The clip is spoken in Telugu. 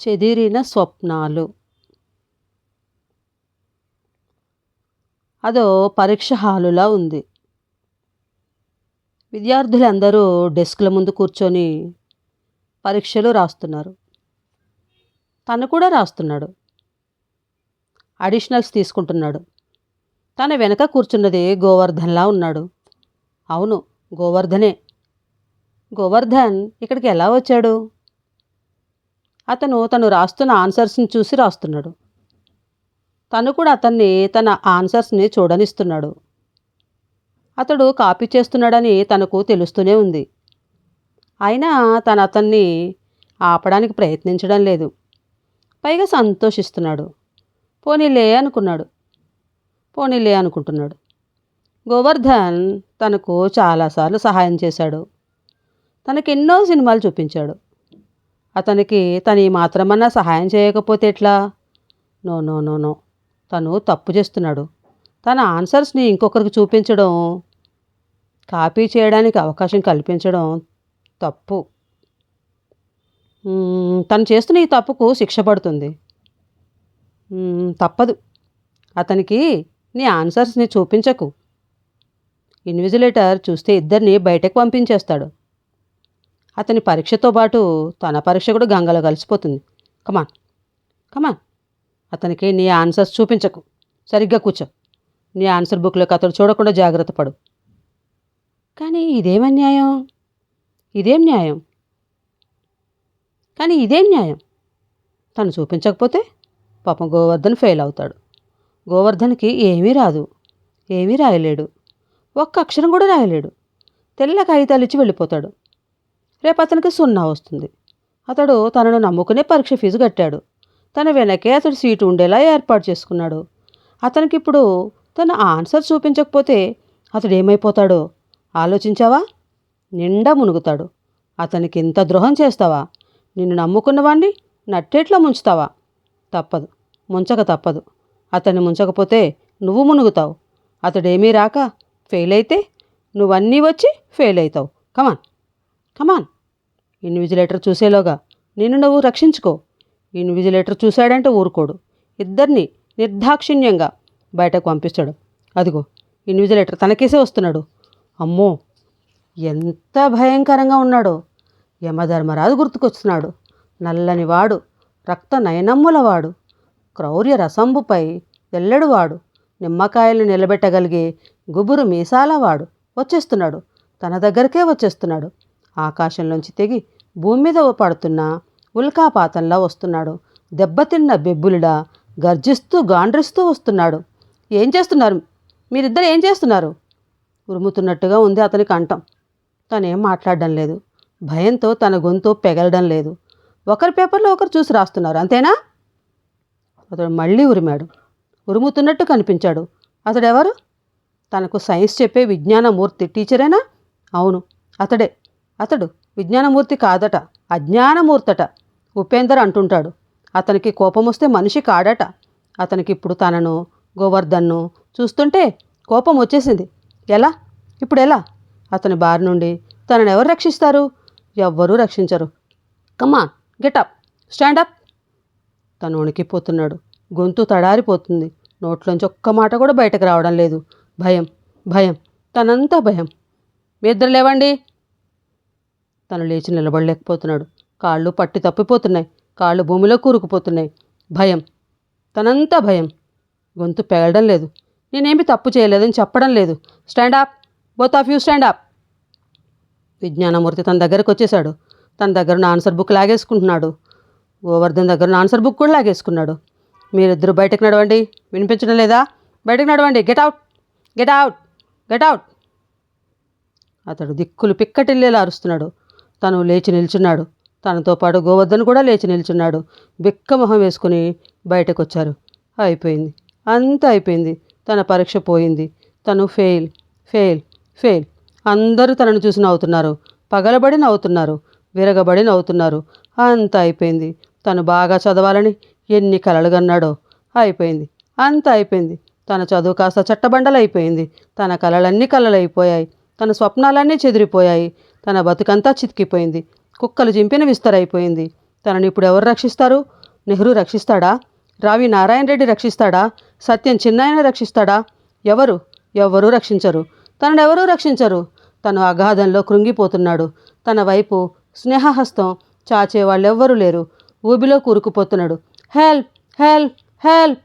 చెదిరిన స్వప్నాలు. అదో పరీక్ష హాలులా ఉంది. విద్యార్థులందరూ డెస్క్ల ముందు కూర్చొని పరీక్షలు రాస్తున్నారు. తను కూడా రాస్తున్నాడు. అడిషనల్స్ తీసుకుంటున్నాడు. తన వెనక కూర్చున్నది గోవర్ధన్లా ఉన్నాడు. అవును గోవర్ధనే. గోవర్ధన్ ఇక్కడికి ఎలా వచ్చాడు? అతను తను రాస్తున్న ఆన్సర్స్ని చూసి రాస్తున్నాడు. తను కూడా అతన్ని తన ఆన్సర్స్ని చూడనిస్తున్నాడు. అతడు కాపీ చేస్తున్నాడని తనకు తెలుస్తూనే ఉంది. అయినా తను అతన్ని ఆపడానికి ప్రయత్నించడం లేదు. పైగా సంతోషిస్తున్నాడు. పోనీలే అనుకున్నాడు. పోనీలే అనుకుంటున్నాడు. గోవర్ధన్ తనకు చాలాసార్లు సహాయం చేశాడు. తనకెన్నో సినిమాలు చూపించాడు. అతనికి తను ఈ మాత్రమన్నా సహాయం చేయకపోతే ఎట్లా? No no no no. తను తప్పు చేస్తున్నాడు. తన ఆన్సర్స్ని ఇంకొకరికి చూపించడం కాపీ చేయడానికి అవకాశం కల్పించడం తప్పు. తను చేస్తున్న ఈ తప్పుకు శిక్ష పడుతుంది. తప్పదు. అతనికి నీ ఆన్సర్స్ని చూపించకు. ఇన్విజిలేటర్ చూస్తే ఇద్దరిని బయటకు పంపించేస్తాడు. అతని పరీక్షతో పాటు తన పరీక్ష కూడా గంగలో కలిసిపోతుంది. కమాన్ కమాన్ అతనికి నీ ఆన్సర్స్ చూపించకు. సరిగ్గా కూర్చో. నీ ఆన్సర్ బుక్లో అతడు చూడకుండా జాగ్రత్త పడు. కానీ ఇదేం అన్యాయం? ఇదేం న్యాయం? కానీ ఇదేం న్యాయం? తను చూపించకపోతే పాపం గోవర్ధన్ ఫెయిల్ అవుతాడు. గోవర్ధన్కి ఏమీ రాదు. ఏమీ రాయలేడు. ఒక్క అక్షరం కూడా రాయలేడు. తెల్ల కాగితాలు ఇచ్చి వెళ్ళిపోతాడు. రేపు అతనికి సున్నా వస్తుంది. అతడు తనను నమ్ముకునే పరీక్ష ఫీజు కట్టాడు. తన వెనకే అతడు సీటు ఉండేలా ఏర్పాటు చేసుకున్నాడు. అతనికి ఇప్పుడు తన ఆన్సర్ చూపించకపోతే అతడు ఏమైపోతాడో ఆలోచించావా? నిండా మునుగుతాడు. అతనికి ఇంత ద్రోహం చేస్తావా? నిన్ను నమ్ముకున్నవాణ్ణి నట్టేట్లో ముంచుతావా? తప్పదు. ముంచక తప్పదు. అతన్ని ముంచకపోతే నువ్వు మునుగుతావు. అతడేమీ రాక ఫెయిల్ అయితే నువ్వన్నీ వచ్చి ఫెయిల్ అవుతావు కమాన్. కమాన్. ఇన్విజిలేటర్ చూసేలోగా నిన్ను నువ్వు రక్షించుకో. ఇన్విజిలేటర్ చూశాడంటే ఊరుకోడు. ఇద్దరిని నిర్దాక్షిణ్యంగా బయటకు పంపిస్తాడు. అదిగో ఇన్విజిలేటర్ తనకేసే వస్తున్నాడు. అమ్మో ఎంత భయంకరంగా ఉన్నాడో. యమధర్మరాజు గుర్తుకొస్తున్నాడు. నల్లని వాడు రక్త నయనమ్ముల వాడు క్రౌర్య రసంబుపై ఎల్లడువాడు. నిమ్మకాయలు నిలబెట్టగలిగే గుబురు మీసాలవాడు. వచ్చేస్తున్నాడు. తన దగ్గరకే వచ్చేస్తున్నాడు. ఆకాశంలోంచి తెగి భూమి మీద పడుతున్న ఉల్కాపాతంలా వస్తున్నాడు. దెబ్బతిన్న బెబ్బులుడా గర్జిస్తూ గాండ్రిస్తూ వస్తున్నాడు. ఏం చేస్తున్నారు? మీరిద్దరు ఏం చేస్తున్నారు? ఉరుముతున్నట్టుగా ఉంది అతని కంఠం. తనేం మాట్లాడడం లేదు. భయంతో తన గొంతు పెగలడం లేదు. ఒకరి పేపర్లో ఒకరు చూసి రాస్తున్నారు. అంతేనా? అతడు మళ్ళీ ఉరిమాడు. ఉరుముతున్నట్టు కనిపించాడు. అతడెవరు? తనకు సైన్స్ చెప్పే విజ్ఞానమూర్తి టీచరేనా? అవును అతడే. అతడు విజ్ఞానమూర్తి కాదట అజ్ఞానమూర్తట ఉపేందర్ అంటుంటాడు. అతనికి కోపం వస్తే మనిషి కాడట. అతనికి ఇప్పుడు తనను గోవర్ధన్ను చూస్తుంటే కోపం వచ్చేసింది. ఎలా? ఇప్పుడు ఎలా? అతని బారి నుండి తనను ఎవరు రక్షిస్తారు? ఎవ్వరూ రక్షించరు. కమాన్ గెటప్ స్టాండప్ తను వణికిపోతున్నాడు. గొంతు తడారిపోతుంది. నోట్లోంచి ఒక్క మాట కూడా బయటకు రావడం లేదు. భయం భయం తనంతా భయం. మీ ఇద్దరు లేవండి. తను లేచి నిలబడలేకపోతున్నాడు. కాళ్ళు పట్టి తప్పిపోతున్నాయి. కాళ్ళు భూమిలో కూరుకుపోతున్నాయి. భయం. తనంతా భయం. గొంతు పెగలడం లేదు. నేనేమి తప్పు చేయలేదని చెప్పడం లేదు. Stand up. Both of you stand up. Vignanamurthy తన దగ్గరకు వచ్చేసాడు తన దగ్గర ఉన్న ఆన్సర్ బుక్ లాగేసుకుంటున్నాడు. గోవర్ధన్ దగ్గర ఉన్న ఆన్సర్ బుక్ కూడా లాగేసుకున్నాడు. మీరిద్దరు బయటకు నడవండి. వినిపించడం లేదా? బయటకు నడవండి. Get out. Get out. Get out. అతడు దిక్కులు పిక్కటిల్లేలా అరుస్తున్నాడు. తను లేచి నిల్చున్నాడు. తనతో పాటు గోవర్ధన్ కూడా లేచి నిల్చున్నాడు. బిక్కమొహం వేసుకుని బయటకు వచ్చారు అయిపోయింది. అంతా అయిపోయింది. తన పరీక్ష పోయింది. తను ఫెయిల్ ఫెయిల్ ఫెయిల్. అందరూ తనను చూసి నవ్వుతున్నారు. పగలబడి నవ్వుతున్నారు. విరగబడి నవ్వుతున్నారు. అంతా అయిపోయింది. తను బాగా చదవాలని ఎన్ని కలలు కన్నాడో. అయిపోయింది. అంతా అయిపోయింది. తన చదువు కాస్త చట్టబండలు అయిపోయింది తన కలలన్నీ కలలైపోయాయి. తన స్వప్నాలన్నీ చెదిరిపోయాయి. తన బతుకంతా చితికిపోయింది. కుక్కలు చింపిన విస్తరైపోయింది. తనని ఇప్పుడు ఎవరు రక్షిస్తారు? నెహ్రూ రక్షిస్తాడా? రావి నారాయణ రెడ్డి రక్షిస్తాడా? సత్యం చిన్నాయన రక్షిస్తాడా? ఎవరు? ఎవరూ రక్షించరు. తనను ఎవరూ రక్షించరు. తను అగాధంలో కృంగిపోతున్నాడు. తన వైపు స్నేహహస్తం చాచే వాళ్ళెవ్వరూ లేరు. ఊబిలో కూరుకుపోతున్నాడు. హెల్ప్! హెల్ప్! హెల్ప్!